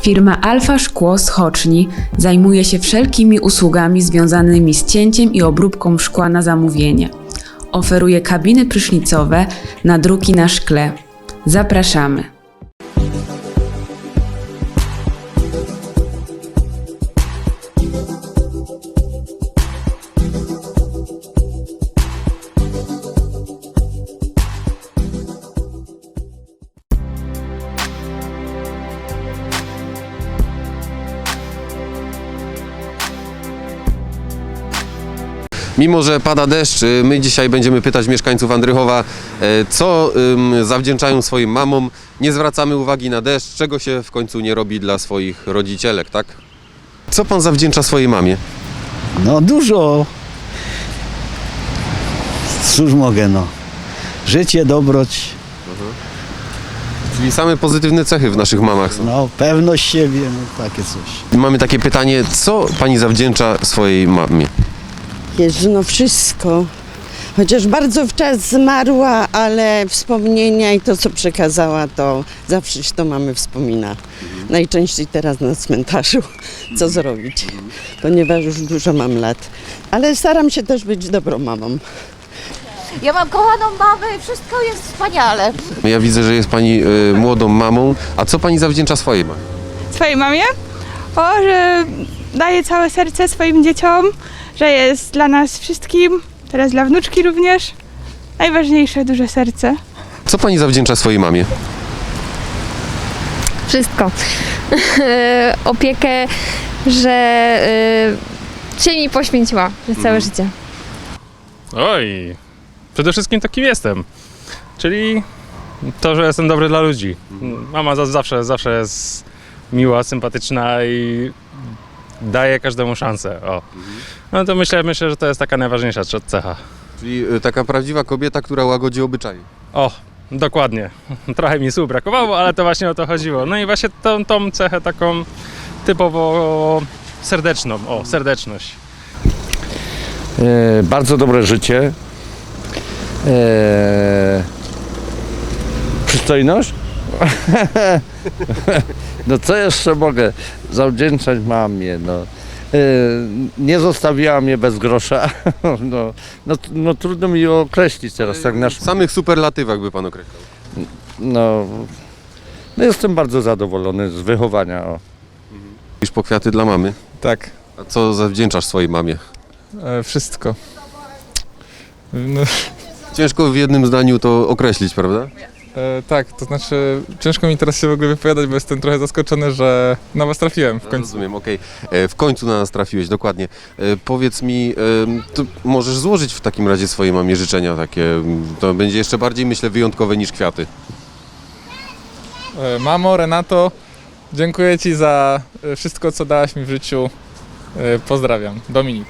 Firma Alfa Szkło z Choczni zajmuje się wszelkimi usługami związanymi z cięciem i obróbką szkła na zamówienie. Oferuje kabiny prysznicowe, nadruki na szkle. Zapraszamy. Mimo, że pada deszcz, y, my dzisiaj będziemy pytać mieszkańców Andrychowa, e, co zawdzięczają swoim mamom. Nie zwracamy uwagi na deszcz, czego się w końcu nie robi dla swoich rodzicielek, tak? Co pan zawdzięcza swojej mamie? No dużo. Cóż mogę, no. Życie, dobroć, Czyli same pozytywne cechy w naszych mamach są. no pewność siebie, no takie coś. Mamy takie pytanie, co pani zawdzięcza swojej mamie? Jezu, no wszystko. Chociaż bardzo wczas zmarła, ale wspomnienia i to, co przekazała, to zawsze się to mamy wspomina. Najczęściej teraz na cmentarzu. Co zrobić? Ponieważ już dużo mam lat. Ale staram się też być dobrą mamą. Ja mam kochaną mamę i wszystko jest wspaniale. Ja widzę, że jest pani y, młodą mamą, a co pani zawdzięcza swojej mamie? swojej mamie. O, że daje całe serce swoim dzieciom, że jest dla nas wszystkim, teraz dla wnuczki również. Najważniejsze, duże serce. Co pani zawdzięcza swojej mamie? wszystko. Opiekę, że y, się mi poświęciła przez całe życie. Oj, przede wszystkim takim jestem. Czyli to, że jestem dobry dla ludzi. Mama za- zawsze, zawsze jest miła, sympatyczna i daje każdemu szansę. O. No to myślę, myślę, że to jest taka najważniejsza ce- cecha. Czyli y, taka prawdziwa kobieta, która łagodzi obyczaje. O, dokładnie. Trochę mi słów brakowało, ale to właśnie o to chodziło. No i właśnie tą, tą cechę taką typowo serdeczną. O, serdeczność. E, bardzo dobre życie. E, przystojność? no co jeszcze mogę zawdzięczać mamie? No. E, nie zostawiła mnie bez grosza. no, no, no trudno mi określić teraz tak na W samych superlatywach by pan określał. no, no jestem bardzo zadowolony z wychowania. O. Iż po kwiaty dla mamy. Tak, A co zawdzięczasz swojej mamie? e, wszystko. No, Ciężko w jednym zdaniu to określić, prawda? E, tak, to znaczy ciężko mi teraz się w ogóle wypowiadać, bo jestem trochę zaskoczony, że na was trafiłem w końcu. Rozumiem, okej. E, W końcu na nas trafiłeś, dokładnie. E, Powiedz mi, em, to możesz złożyć w takim razie swojej mamie życzenia takie, m, to będzie jeszcze bardziej, myślę, wyjątkowe niż kwiaty. E, Mamo, Renato, dziękuję ci za e, wszystko, co dałaś mi w życiu. E, Pozdrawiam. Dominik.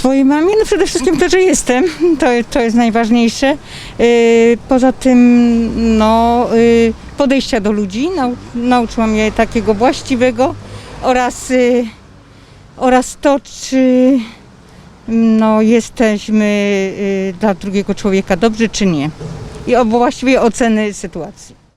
Swojej mamie, no przede wszystkim to, że jestem, to, to jest najważniejsze. Yy, Poza tym, no, yy, podejścia do ludzi, nau, nauczyła mnie takiego właściwego oraz, yy, oraz to, czy no, jesteśmy dla drugiego człowieka dobrzy, czy nie. I właściwie oceny sytuacji.